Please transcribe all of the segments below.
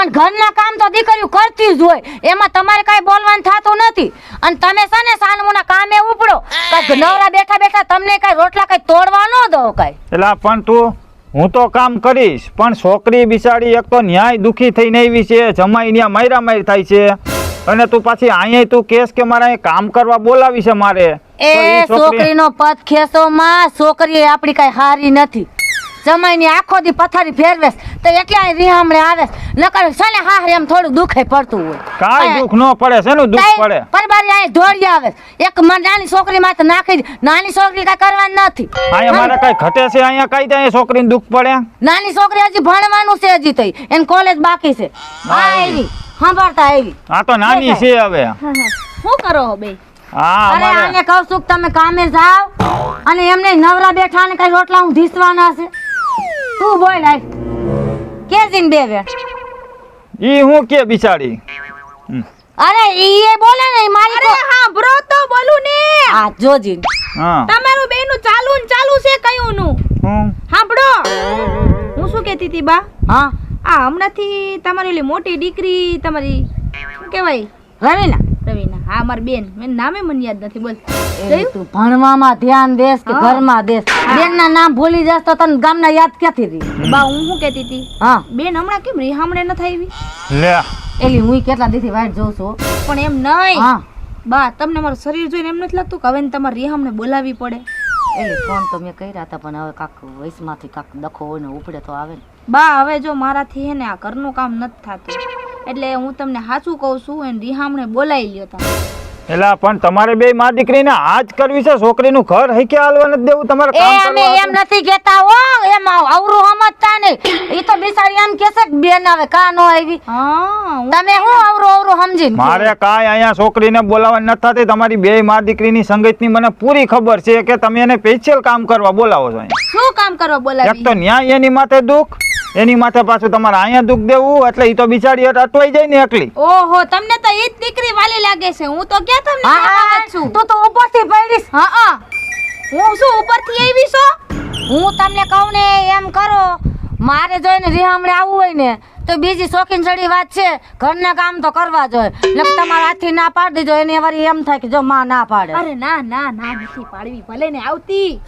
પણ ઘરના કામ તો દીકરીઓ કરતી જ હોય. એમાં તમારે કાંઈ બોલવાનું થતું નથી. અને તમે છે ને સાનમુના કામે ઉપડો. નવરા બેઠા બેઠા તમને કાંઈ રોટલા કાંઈ તોડવા ન દો કાંઈ. એટલે પણ તું હું તો કામ કરીશ પણ છોકરી બિચારી એક તો ન્યાય દુખી થઈને આવી છે જમાઈ ન્યા માયરા માર થાય છે. અને તું પાછી અહીંયા તું કેસ કે મારે કામ કરવા બોલાવી છે મારે. એ છોકરી- છોકરીનો પદ ખેસોમાં છોકરી આપણી કઈ હારી નથી. જમાઈની આખો દી પથારી ફેરવેશ તો એટલે રીહામણે આવે નકર છે ને હા એમ થોડું દુખે પડતું હોય. કાઈ દુખ ન પડે છે દુઃખ પડે? પરબારી આય દોડી આવે એક નાની છોકરી માથે નાખી નાની છોકરી કાંઈ કરવાની નથી. આયા મારે કઈ ઘટે છે? આયા કઈ ત્યાં છોકરીને દુખ પડે? નાની છોકરી હજી ભણવાનું છે હજી તઈ. એન કોલેજ બાકી છે. હા આવી. સાંભળતા આવી. આ તો નાની છે હવે. શું કરો હો બે અરે આને કહું છું તમે કામે જાઓ અને એમને નવરા બેઠા ને કઈ રોટલા હું ધીસવાના છે. તું બોલ હાલ કે જીન બે બે ઈ હું કે બિચારી? અરે ઈ એ બોલે ને મારી અરે હા બ્રો તો બોલું ને. આ જોજી હા. તમારું બેનું ચાલુ ને ચાલુ છે કયું નું હું? બ્રો હું શું કહેતી હતી બા? હા. આ હમણાંથી તમારી ઓલી મોટી દીકરી તમારી શું કહેવાય? રવીના હા મારી બેન. મેં નામે મને યાદ નથી. બોલ. તું ભણવામાં ધ્યાન દેસ કે ઘરમાં દેસ? બેનના નામ ભૂલી જાસ તો તને ગામના યાદ ક્યાંથી રહી? બા હું શું કહેતી હતી? હા. બેન હમણાં કેમ રીહામણે ન આવી? લે. એલી હું કેટલા દીથી વાટ જોઉં છું? પણ એમ નહીં. હા. બા તમને મારું શરીર જોઈને એમ નથી લાગતું કે હવે તમારે રિહામણે બોલાવવી પડે? એટલે ફોન તો મેં કર્યા હતા પણ હવે કાક વયસમાંથી કાક દખો હોય ને ઉપડે તો આવે ને. બા હવે જો મારાથી હે ને આ ઘરનું કામ નથી થતું. એટલે હું તમને સાચું કહું છું એને રિહામણે બોલાવી લ્યો તમે. એલા પણ તમારે બે માં દીકરીને આજ કરવી છે? છોકરીનું ઘર હૈકે હાલવા નથી દેવું તમારે એ કામ અમે એમ નથી કહેતા હો એમ આવરું સમજતા નહીં ઈ તો બિચારી એમ કેસે કે બેન આવે કા નો આવી. હા તમે હું આવરું આવરું સમજીને મારે કાંઈ અહીંયા છોકરીને બોલાવવા ન થતી તમારી બે માં દીકરીની સંગતની મને પૂરી ખબર છે કે તમે એને સ્પેશિયલ કામ કરવા બોલાવો છો શું કામ કરવા એક તો ન્યાય એની માથે દુઃખ એની માથે પાછું તમારે અહીંયા દુઃખ દેવું એટલે ઈ તો બિચારી અટ- અટવાઈ જાય ને એકલી. ઓહો તમને તો ઈ જ દીકરી વાલી લાગે છે. હું તો ક્યાં તમને હા છું? તું તો ઉપરથી પડીશ હા હા. હું શું ઉપરથી આવી છો? હું તમને કહું ને એમ કરો. મારે જોઈને રિહામણે આવવું હોય ને તો બીજી શોખીન સડી વાત છે. ઘરના કામ તો કરવા જોઈએ એટલે તમારા હાથથી ના પાડી દેજો એને વાર એમ થાય કે જો માં ના પાડે. અરે ના ના ના નથી પાડવી. ભલે ને આવતી.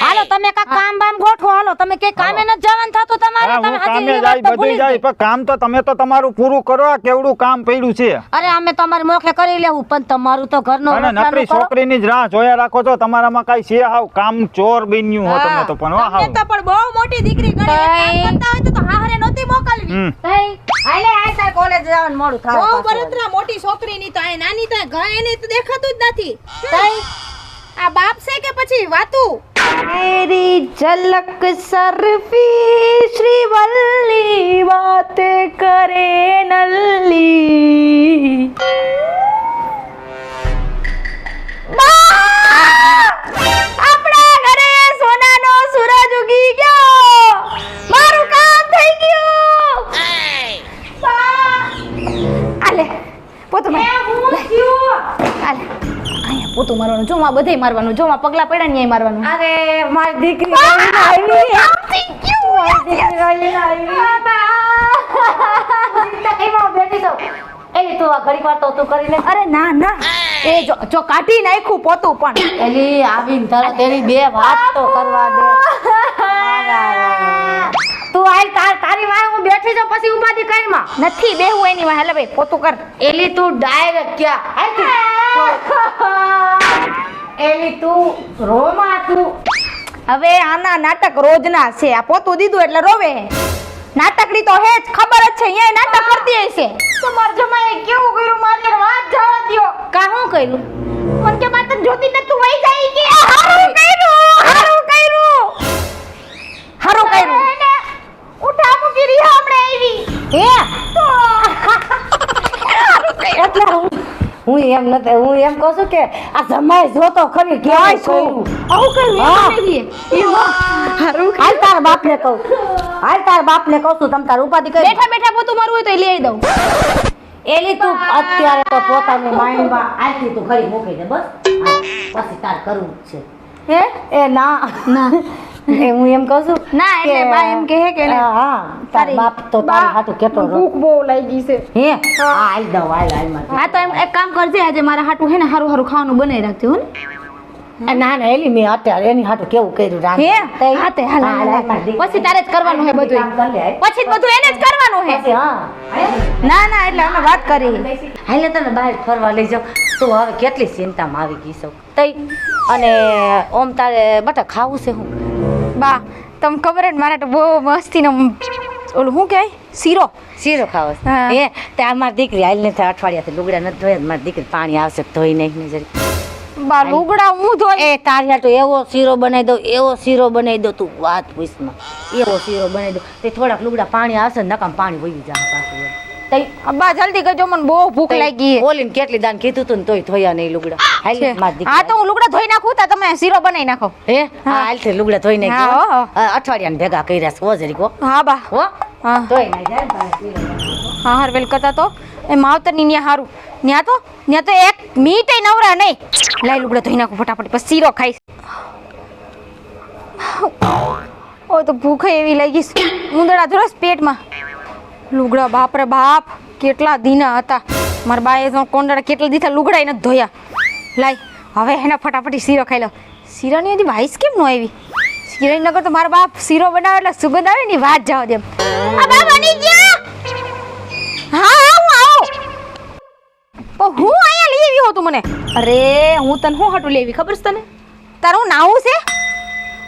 હાલો તમે કા કામ બામ ગોઠવો હાલો તમે કે કામે ન જવાનું થતું તમારે તમે કામે જાય બધે જાય પણ કામ તો તમે તો તમારું પૂરું કરો આ કેવડું કામ પડ્યું છે. અરે અમે તમારે મોખે કરી લેવું પણ તમારું તો ઘરનો અને નકરી છોકરીની જ રાહ જોયા રાખો છો તમારામાં કાઈ છે હાવ કામ ચોર બન્યું હો તમે તો પણ હો હાવ. તો પણ બહુ મોટી દીકરી ગણી કામ કરતા હોય તો તો હાહરે નહોતી મોકલવી. હાલે આ તાર કોલેજ જવાનું મોડું થાય બહુ બરતરા મોટી છોકરીની તો આ નાની તો ઘર એની તો દેખાતું જ નથી. તઈ, આ બાપ છે કે પછી વાતું? मेरी झलक सरफी श्रीवल्ली बात करे नल्ली આપણા ઘરે સોનાનો સૂરજ ઉગી ગયો મારું કામ થઈ ગયું આલે પોતું મારવાનું જો માં બધે મારવાનું જો માં પગલા પડ્યા ને મારવાનું. અરે મારી દીકરી આવી. મારી દીકરી આવી. બેઠી તો એલી તું આ ઘડી વાર તો તું કરીને અરે ના ના. એ જો જો કાઢી નાખ્યું પોતું પણ. એલી આવીને તરત એની બે વાત તો કરવા દે. તું આય તાર તારી વાય હું બેઠી છું પછી ઉપાધી કઈ માં નથી બેહું એની વાય હેલે ભાઈ પોતું કર. એલી તું ડાયરેક્ટ ક્યાં? તું. એલી તું રોમા તું. હવે આના નાટક રોજના છે. આ પોતું દીધું એટલે રોવે. નાટકડી તો હે જ ખબર જ છે અહીંયા નાટક કરતી હશે તમાર જમાએ કેવું કર્યું? મારે વાત જવા દ્યો. કા હું કર્યું? મન કે માત જોતી ને તું વઈ જાય કે? હારું કર્યું હારું કર્યું. હારું કર્યું. ઉઠા મૂકી રહી હમણે આવી. હે? એટલે હું એમ નથી હું એમ કહું છું કે આ જમાઈ જોતો ખરી કેવાય શું આવું કઈ હારું હાલ તાર બાપને કહું. હાલ તાર બાપને કહું છું તમ તાર ઉપાધી કરી બેઠા બેઠા પોતું મારું હોય તો એ લઈ આવી દઉં. એલી તું અત્યારે તો પોતાની માઇન્ડમાં આથી તું ખરી મૂકી દે બસ પછી તાર કરવું છે. હે? એ ના. ના. એ હું એમ કહું છું ના એટલે બા એમ કહે કે ને હા, તાર બાપ તો તારી હાટુ કેતો. ભૂખ બહુ લાગી છે. હે હા. આઈ દઉં આઈ આઈ માં હા તો એમ એક કામ કરજે આજે મારા હાટુ હે ને હારું હારું ખાવાનું બનાવી રાખજો હો ને. ના ના એલી મેં અત્યારે એની હાટુ કેવું કર્યું રાંધે. હે તઈ? હાલ. પછી તારે જ કરવાનું હે બધું. પછી બધું એને જ કરવાનું હે. હા. ના ના એટલે અમે વાત કરી. હાલે તને બહાર ફરવા લઈ જાઉં. તું હવે કેટલી ચિંતામાં આવી ગઈ છો? તઈ અને ઓમ તારે બટા ખાવું છે હું? બા તમને ખબર જ મારા તો બહુ મસ્તી નો ઓલું શું કહેવાય? શીરો. શીરો ખાવો એ. તે આ મારી દીકરી હાલ ને અઠવાડિયાથી લુગડા નથી ધોયા મારી દીકરી પાણી આવશે ધોઈ નહીં ને જરી. બા લુગડા હું ધોઈ? એ તારી તો એવો શીરો બનાવી દઉં એવો શીરો બનાવી દઉં તું વાત પૂછમાં. એવો શીરો બનાવી દઉં. તે થોડાક લુગડા પાણી આવશે ને નકામ પાણી વહી જાય પાછું એમ. તઈ બા જલ્દી કરજો મને બહુ ભૂખ લાગી ઓલીને કેટલી દાન કીધું તું ને તોય ધોયા નહીં લુગડા. હાલ. મારી દીકરી હા તો હું લુગડા ધોઈ નાખું તા તમે શીરો બનાવી નાખો. હે? હા. હાલ છે લુગડા ધોઈ હો. અઠવાડિયાને ભેગા કર્યા છે ઓજરી કો હા. બા. હો? હા. ધોઈ નહીં જાય ને તારે શીરો બનાવવાનો. હા હાર વેલ કરતા તો. એ માવતરની ન્યા હારું. ન્યા તો ન્યા તો એક મીટ નવરા નહીં. લાઈ લુગડા ધોઈ નાખું ફટાફટ પછી શીરો ખાઈશ. ઓ તો ભૂખ એવી લાગી ઉંદડા ધરસ પેટમાં. લુગડા બાપ રે બાપ કેટલા દીના હતા. મારા બાએ તો કોંડાળા કેટલા દીધા લુગડા એને ધોયા. લાય હવે એના ફટાફટી શીરો ખાઈ લો. શીરાની હજી વાઈસ કેમ ન આવી? શીરાની નગર તો મારા બાપ શીરો બનાવે એટલે સુગંધ આવે ને વાત જાવ દેમ હા હા હું આવું. પણ હું અહીંયા લઈ આવ્યો હોતું મને. અરે હું તને શું હાટું લેવી ખબર છે તને? તારું નાવું છે?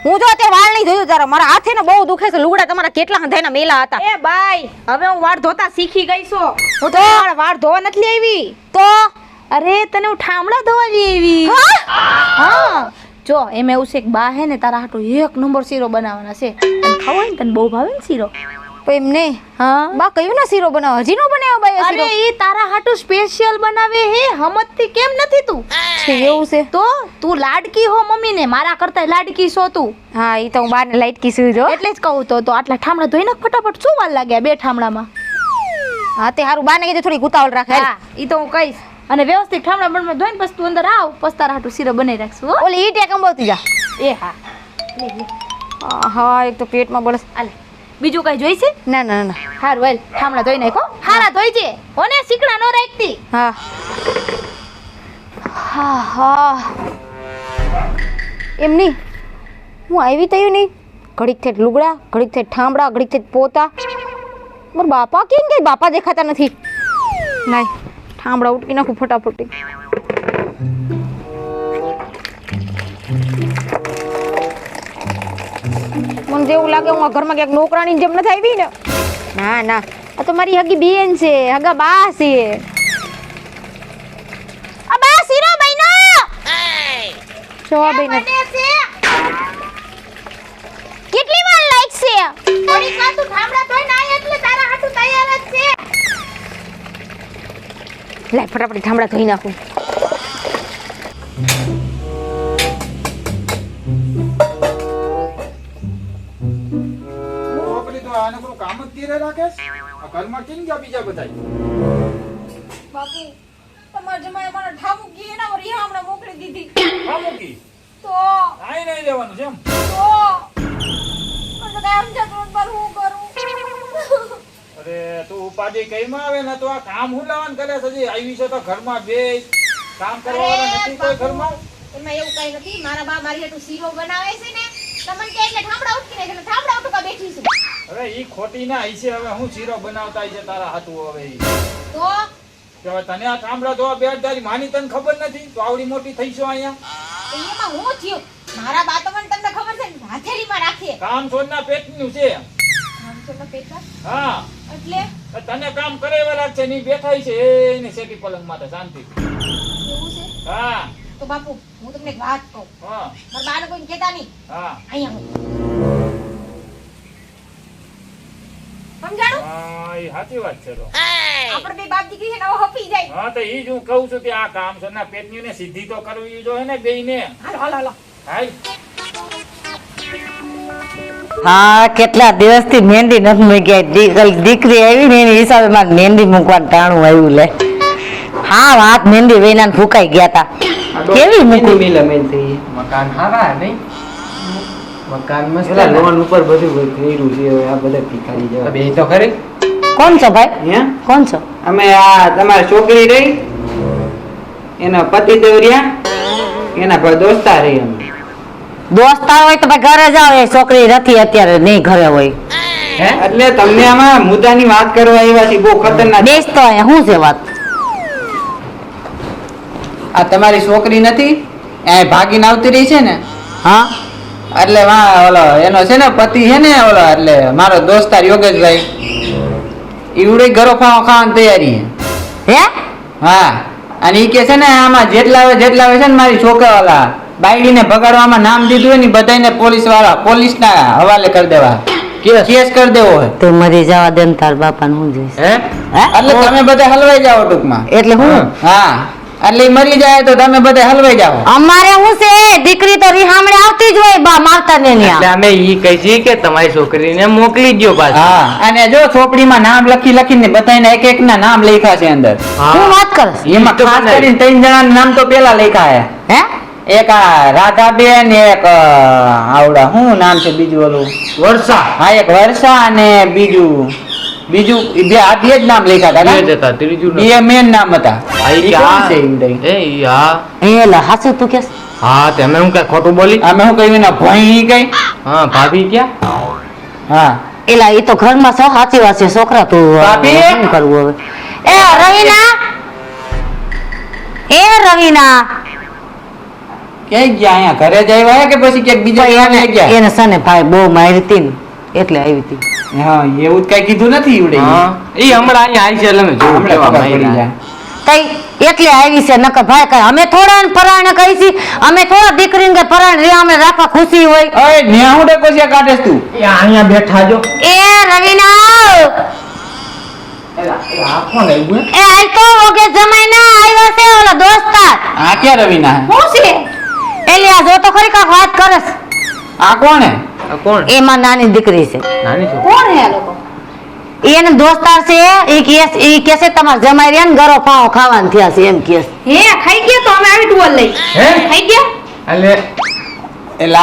હું જો અત્યારે વાળ નહીં ધોયું તારા મારા હાથે ને બહુ દુખે છે. લુગડા તમારા કેટલા હંધાઈના મેલા હતા. એ બાય હવે હું વાળ ધોતા શીખી ગઈ છું. હું તો? તો વાળ ધોવા નથી લેવી તો? અરે તને હું ઠામડા ધોવા લેવી હા? હા. જો એમ એવું છે કે બા હે ને તારા હાટું એક નંબર શીરો બનાવવાના છે. તને ખાવો ને તને બહુ ભાવે ને શીરો? પણ એમ નહીં હા. બા કયું ના શીરો બનાવો? હજી નો બનાવ્યો બાઈ અરે એ તારા હાટુ સ્પેશિયલ બનાવે હે હમજતી કેમ નથી તું? છે એવું છે. તો તું લાડકી હો મમ્મી ને મારા કરતા લાડકી છો તું. હા એ તો હું બારને લાઈટ કીધું જો. એટલે જ કહું તો તો આટલા ઠામડા ધોઈ નાખ ફટાફટ શું વાર લાગ્યા બે ઠામડામાં? હા તે હારું બાને કીધું થોડી ગુતાવળ રાખે હા ઈ તો હું કહીશ. અને વ્યવસ્થિત ઠામડા બણમાં ધોઈને પછી તું અંદર આવ પછી તારા હાટુ શીરો બનાવી રાખશું ઓલી ઈટે એક અંબાવતી જા. એ હા. હા, હા એક તો પેટમાં બળસ. હાલે. બીજું કઈ જોઈશે? ના ના ના હારું વેલ ઠામડા ધોઈ નાખો. હારા ધોઈજે ઓને શીકડા નો રાખતી. હા. હા હા. એમ નહીં. હું આવી તયું નહીં. ઘડીક થેટ લુગડા ઘડીક થેટ ઠામડા ઘડીક થેટ પોતા. મારા બાપા કેમ કે બાપા દેખાતા નથી? નાય ઠામડા ઉટકી નાખું ફટાફટી. મને જેવું લાગે હું આ ઘરમાં ક્યાંક નોકરાની જેમ નથી આવી ને. ના ના. આ તો મારી હગી બેન છે. હગા બા છે. આ બા શીરો બહેનો જવા બહેનો કેટલી વાર લાગશે થોડીક વાર તું ઠામડા ધોઈને આય એટલે તારા હાટું તૈયાર જ છે. લાય ફટાફટ ઠામડા ધોઈ નાખું. કામ જ ધીરે રાખેશ આ ઘરમાં કેમ ગયા બીજા બધા બાપુ તમાર જમાએ મને ઠામું કી એના પર હમણાં મોકલી દીધી. મૂકી તો આઈ નહીં રહેવાનું છે એમ. તો મને કામ જતું પર હું કરું? અરે તું ઉપાધિ કઈમાં આવે ને તો આ કામ હું લાવન કરે છે હજી? આવી છે તો ઘરમાં બે કામ કરવા વાળા નથી કોઈ ઘરમાં? એમાં એવું કઈ નથી. મારા બા મારી તો શીરો બનાવે છે ને. તમને કે એટલે ઠામડા નાખે એટલે ઠામડા ઉઠવા બેઠી છું. હવે ઈ ખોટી ના છે હવે હું શીરો બનાવતા છે તારા હાથું હવે ઈ. તો? કે હવે તને આ કામડા ધોવા બે તારી માની તને ખબર નથી? તો આવડી મોટી થઈ છો અહીંયા. એમાં હું થયું? મારા બા તો તમને ખબર છે હાથેરીમાં રાખીએ. રાખે કામ છોડના પેટનું છે. કામ છોડના પેટ હા. એટલે? તને કામ કરે એવા લાગશે ની બેઠા છે એને શેટી પલંગ માટે શાંતિ. એવું છે? હા. તો બાપુ હું તમને એક વાત કહું. હા. મારા બાને કોઈ કહેતા નહીં. હા. અહીંયા હું. સમજાણું? હા એ સાચી વાત છે આપણે બે બાપ દીકરી છે ને હપી જાય. હા તો ઈ જ હું કહું છું કે આ કામ છે ને પેટની ને સીધી તો કરવી જોઈએ ને બેય હાલો હાલો હાલો. હાલ હા કેટલા દિવસથી મહેંદી નથી મૂકી દીકરી દીકરી આવી ને એની હિસાબે મારે મહેંદી મૂકવાનું ટાણું આવ્યું લે. હા વાત મહેંદી વેના ફૂકાઈ ગયા તા. કેવી મૂકી? મિલ અમે મકાન હારા નહીં? મકાન પેલા લોન ઉપર બધું કર્યું છે હવે આ બધા ભિખારી જેવા. બે તો ખરી? કોણ છો ભાઈ? હે? કોણ છો? અમે આ તમારી છોકરી રહી એના પતિ દેવ એના ભાઈ દોસ્તા રહી અમે. દોસ્તાર હોય તો ઘરે જાઓ એ છોકરી નથી અત્યારે નહીં ઘરે હોય. એટલે તમને આમાં મુદ્દાની વાત કરવા આવ્યા છે બહુ ખતરનાક. દેશ તો શું છે વાત? આ તમારી છોકરી નથી એ ભાગીને આવતી રહી છે ને? હા? એટલે વા ઓલો એનો છે ને પતિ છે ને ઓલો એટલે મારો દોસ્તાર યોગેશભાઈ. ઈવડે ઘરો ફાવો ખાવાની તૈયારી છે. હે? હા અને ઈ કે છે ને આમાં જેટલા આવે જેટલા આવે છે ને મારી છોકરા વાળા બાયડીને ભગાડવામાં નામ દીધું હોય ને બધાને બધાયને પોલીસવાળા પોલીસના હવાલે કરી દેવા. કેસ? કરી દેવો હોય. તો મરી જવા દે ને તાર બાપાને હું જોઈશ. હે? એટલે તમે બધા હલવાઈ જાઓ ટૂંકમાં. એટલે હું? હા. એટલે મરી જાય તો તમે બધા હલવાઈ જાઓ. અમારે હું છે દીકરી તો રીહામણે આવતી જ હોય બા માવતર ને એટલે અમે ઈ કહી છી કે તમારી છોકરીને મોકલી દ્યો પાછી. હા. અને જો ચોપડીમાં નામ લખી લખીને બધાયને એક એક ના નામ લખ્યા છે અંદર. શું વાત કરસ? એમાં ખાસ કરીને ત્રણ જણા નામ તો પેલા લખ્યા હે. હે? એક આ રાધાબેન એક આવડા શું નામ છે બીજું ઓલું? વર્ષા. હા એક વર્ષા અને બીજું બીજું ઈ બે આ બે જ નામ લખ્યા હતા બે ને? જ હતા ત્રીજું બે મેન નામ હતા. હા, ઈ ઈ કે કોણ આ- છે ઈ બધા? એ ઈ હા એ લા હાસુ તું કેસ હા તમે હું કઈ ખોટું બોલી? અમે શું કહ્યું એના ભણી કઈ? હા ભાભી ક્યાં? હા. એલા એ તો ઘરમાં સૌ સાચી વાત છે છોકરા તું હવે ભાભી? શું કરવું હવે? એ રવિના? એ રવિના? ક્યાંય ગયા અહીંયા? ઘરે જ આવ્યા કે પછી ક્યાંક બીજા ભાઈ ગામે એને ગયા? એને સને ભાઈ બહુ મારી હતી ને એટલે આવી હતી. હા એવું જ કઈ કીધું નથી ઈવડે. હા. ઈ હમણાં અહીંયા આવી છે એટલે મેં જોયું કેવા પડી તઈ એટલે આવી છે નકર ભાઈ કઈ અમે થોડા ને પરાણે કહી છી અમે થોડા દીકરીને કે પરાણે રે અમે રાખવા ખુશી હોય. અરે ન્યા હું ડકોસિયા કાઢેસ તું? એ અહીંયા બેઠા જો. એ રવિના એ આઈ તો ઓગે જમાઈ ના આવ્યો છે ઓલો દોસ્તાર. આ ક્યાં રવિના? હે? શું છે? એલિયા આ જો તો ખરી કા વાત કરસ. આ કોણ? હે કોણ? એમાં નાની દીકરી છે. નાની છો? કોણ હે લોકો? એને દોસ્તાર છે એ કેસ એ કે છે તમાર જમાઈ રહ્યા ને ગરો પાવ ખાવાન થયા છે એમ કે છે. હે ખાઈ ગયા તો અમે આવી ટુવલ લઈ. હે? ખાઈ ગયા? એટલે?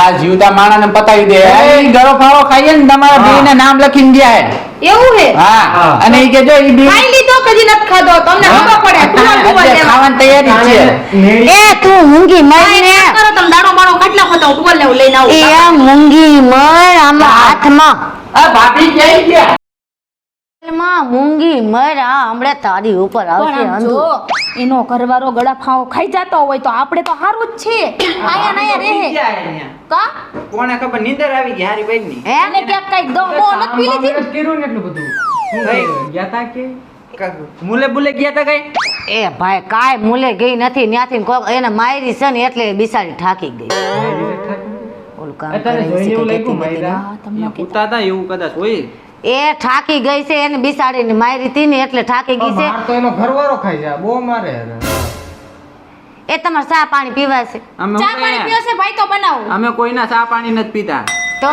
આ જીવતા માણાને પતાવી દે. એ ગરો ફાવો ખાઈએ ને તમારા ભાઈને નામ લખીને ગયા હે. એવું હે? હા. અને ઈ કે જો ઈ બી ખાઈ લીધો કદી નથી ખાધો તમને ખબર પડે ખાવાની તૈયારી છે. એ તું મૂંગી મય ને. કરો તમ દાડો બાડો ખાટ ખાતો ટુવલ લેવું લઈને આવું. એ મૂંગી મર આમાં હાથમાં. આ ભાભી ક્યાંય ગયા? માં મૂંગી મર હમણે તારી ઉપર આવશે આમ જો એનો ઘરવાળો ગળા ફાવો ખાઈ જતો હોય તો આપણે તો સારું જ છે. આયા ને રહે. ગયા હે અહીંયા. કા? કોને ખબર નીંદર આવી ગઈ હારી બેનની હે? એને ક્યાંક કંઈક દો મો નથી પી લીધી કર્યું ને એટલું બધું. શું ગયા તા કે? મુલે બુલે ગયા તા કઈ? એ ભાઈ કાય મૂલે ગઈ નથી. ત્યાંથી કોક એને માયરી છે ને એટલે બિસાડી ઠાકી ગઈ. ઓલું કામ કરે છે કે તમને હતા એવું કદાચ હોય. એ ઠાકી ગઈ છે એને બિસાડીને મારી હતી ને એટલે ઠાકી ગઈ છે. માર તો એનો ઘરવાળો ખાઈ જાય બહુ મારે એ તમાર ચા પાણી પીવા છે. અમે ચા પાણી? પીવો છે ભાઈ તો બનાવો. અમે કોઈના ચા પાણી નથી પીતા. તો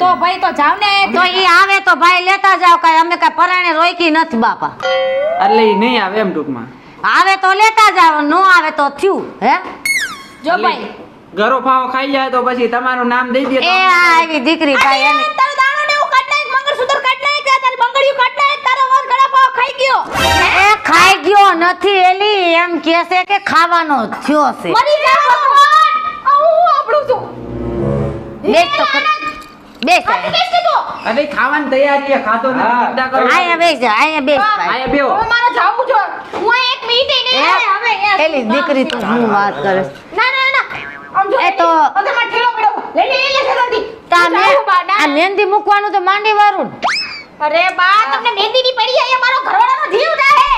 તો ભાઈ તો જાવ ને. તો ઈ આવે તો ભાઈ લેતા જાવ કાઈ અમે કાંઈ પરાણે રોકી નથી બાપા. એટલે ઈ નહીં આવે એમ ટૂંકમાં. આવે તો લેતા જાવ નો આવે તો થયું હે? જો ભાઈ. ઘરો ફાવો ખાઈ જાય તો પછી તમારું નામ દઈ દે એ આ આવી દીકરી ભાઈ એને તારો દાણો ને એવું કાઢ નાખ મંગળસૂત્ર કાઢ નાખ તારી બંગડીયું કાઢ નાખ તારો વર ગળા પાવ ખાઈ ગયો? એ ખાઈ ગયો નથી એલી એમ કહેશે છે કે ખાવાનો થયો છે. મરી જા ભગવાન! આવું આપણું છું? બેસ તો. બેસ કેસ કીધું અરે ખાવાની તૈયારી છે ખાતો નથી ચિંતા કરો. અહીંયા બેસ જા અહીંયા બેસ ભાઈ. આયા બેહો. હવે મારે જાવું જો હું એક મિનિટ એ, હવે એલી દીકરી તો હું વાત કરે ના ના ના. આમ જો એ તો- અંદરમાં ઠેલો પડ્યો. લે લે લે જલ્દી. તા હું જાઉં બા, મે- આ મહેંદી મૂકવાનું તો માંડી વાળું ને. અરે બા તમને મહેંદી ની પડી એ મારો ઘરવાળાનો જીવ જાહે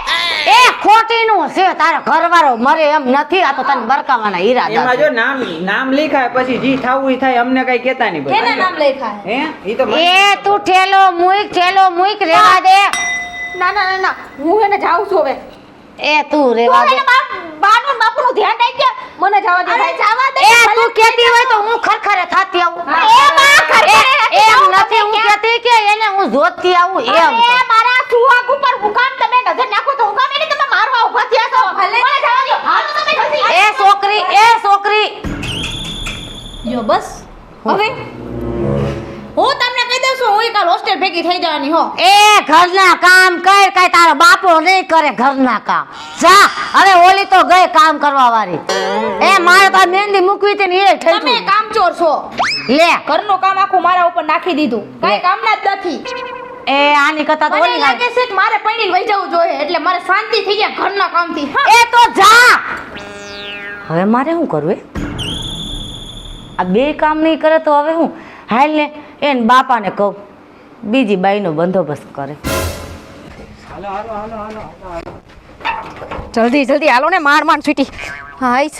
એ ખોટીનું છે તારો ઘરવાળો મરે એમ નથી આ તો તને બરકાવાના ઈરાદા એમાં જો નામ નામ લખાય પછી જી થાવું ઈ થાય અમને કઈ કેતા નહીં કેના નામ લખાય? હે? ઈ તો એ તું ઠેલો મુઈક ઠેલો મુઈક રેવા દે. ના ના ના ના હું એને જાઉં છું હવે. એ તું રેવા દે. બાનું બાપનું ધ્યાન રાખજે. મને જવા દે અરે જવા દે એ તું કેતી હોય તો હું ખરખરે થાતી આવું. એ માં ખરખરે એમ નથી હું કેતી કે એને હું જોતી આવું એમ એ મારા સુવાગ ઉપર હું કામ તમે નજર નાખો તો હું એને તમે મારવા ઊભા થયા છો. મને જવા દો. હાલો તમે જલ્દી. એ છોકરી એ છોકરી. જો બસ. હવે? અત્યારે ભેગી થઈ જવાની હો. એ ઘરના કામ કર કઈ તારો બાપો નહીં કરે ઘરના કામ. જા હવે ઓલી તો ગઈ કામ કરવા વાળી એ મારે તો મહેંદી મૂકવી હતી ને એ થઈ તમે કામ ચોર છો. લે. ઘરનું કામ આખું મારા ઉપર નાખી દીધું. કઈ કામના જ નથી. એ આની કરતા તો ઓલી લાગે. છે કે મારે પૈણી વહી જવું જોઈએ એટલે મારે શાંતિ થઈ જાય ઘરના કામથી. થી એ તો જા. હવે મારે શું કરવું એ? આ બે કામ નહીં કરે તો હવે હું હાલ ને એને બાપાને કહું બીજી બાઈનો બંદોબસ્ત કરે. જલ્દી જલ્દી હાલો ને માર માર છૂટી હાઈસ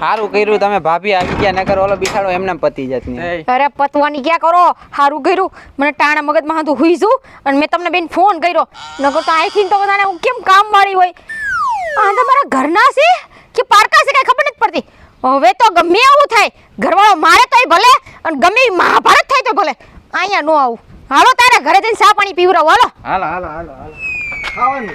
સારું કર્યું તમે ભાભી આવી ગયા નકર ઓલો બિસાડો એમને પતી જાત ને. અરે પતવાની ક્યાં કરો? હારું કર્યું. મને ટાણા મગજમાં હતું હુઈ છું અને મેં તમને બેન ફોન કર્યો. નકર તો અહીંથી તો બધાને હું કેમ કામ વાળી હોય? આ તમારા ઘરના છે? કે પારકા છે કઈ ખબર નથી પડતી. હવે તો ગમે એવું થાય. ઘરવાળો મારે તોય ભલે અને ગમે મહાભારત થાય તો ભલે. અહીંયા નો આવું. હાલો તારે ઘરે જઈને સા પાણી પીવરાવો, હાલો. હાલો હાલો હાલો હાલો. ખાવાનું.